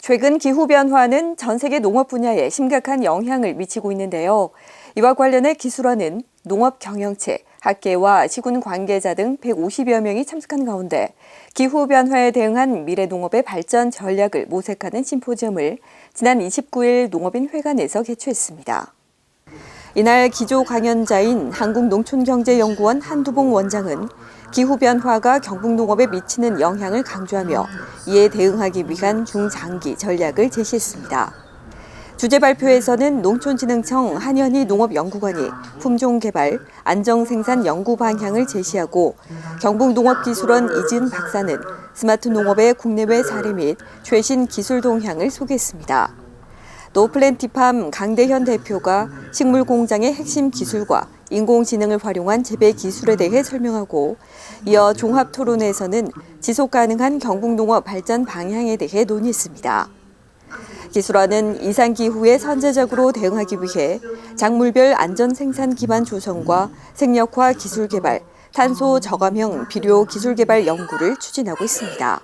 최근 기후 변화는 전 세계 농업 분야에 심각한 영향을 미치고 있는데요. 이와 관련해 기술원은 농업 경영체, 학계와 시군 관계자 등 150여 명이 참석한 가운데 기후 변화에 대응한 미래 농업의 발전 전략을 모색하는 심포지엄을 지난 29일 농업인 회관에서 개최했습니다. 이날 기조 강연자인 한국농촌경제연구원 한두봉 원장은 기후변화가 경북농업에 미치는 영향을 강조하며 이에 대응하기 위한 중장기 전략을 제시했습니다. 주제 발표에서는 농촌진흥청 한현희 농업연구관이 품종개발, 안정생산 연구 방향을 제시하고 경북농업기술원 이진 박사는 스마트 농업의 국내외 사례 및 최신 기술 동향을 소개했습니다. 또 플랜티팜 강대현 대표가 식물 공장의 핵심 기술과 인공지능을 활용한 재배 기술에 대해 설명하고 이어 종합 토론에서는 지속 가능한 경북농업 발전 방향에 대해 논의했습니다. 기술원은 이상기후에 선제적으로 대응하기 위해 작물별 안전 생산 기반 조성과 생력화 기술 개발, 탄소 저감형 비료 기술 개발 연구를 추진하고 있습니다.